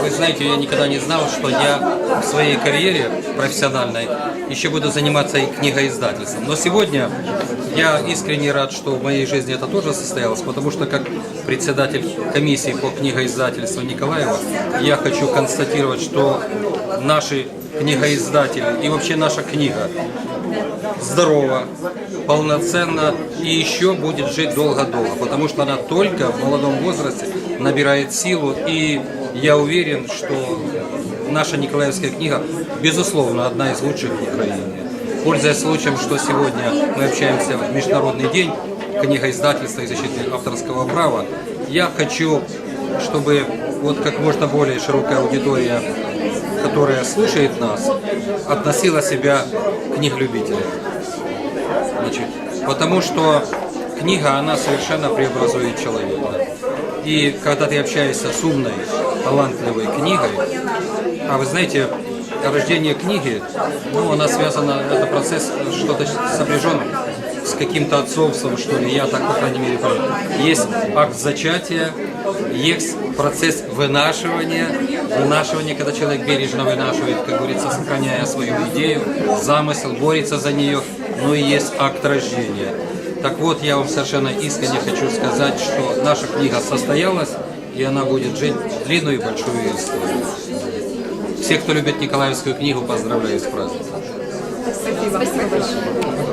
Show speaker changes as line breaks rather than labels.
Вы знаете, я никогда не знал, что я в своей карьере профессиональной еще буду заниматься и книгоиздательством. Но сегодня я искренне рад, что в моей жизни это тоже состоялось, потому что как председатель комиссии по книгоиздательству Николаева я хочу констатировать, что наши книгоиздатели и вообще наша книга здорова, полноценно и еще будет жить долго-долго, потому что она только в молодом возрасте набирает силу, и я уверен, что наша Николаевская книга, безусловно, одна из лучших в Украине. Пользуясь случаем, что сегодня мы общаемся в Международный день книгоиздательства и защиты авторского права, я хочу, чтобы вот как можно более широкая аудитория которая слушает нас, относила себя к книглюбителям. Значит, потому что книга, она совершенно преобразует человека. И когда ты общаешься с умной, талантливой книгой, а вы знаете, рождение книги, ну, она связана, это процесс что-то сопряжен с каким-то отцовством, что ли, я так, по крайней мере, понял. Есть акт зачатия, есть процесс вынашивания, вынашивание, когда человек бережно вынашивает, как говорится, сохраняя свою идею, замысел, борется за нее, ну и есть акт рождения. Так вот, я вам совершенно искренне хочу сказать, что наша книга состоялась, и она будет жить длинную и большую историю. Все, кто любит Николаевскую книгу, поздравляю с праздником.
Спасибо большое.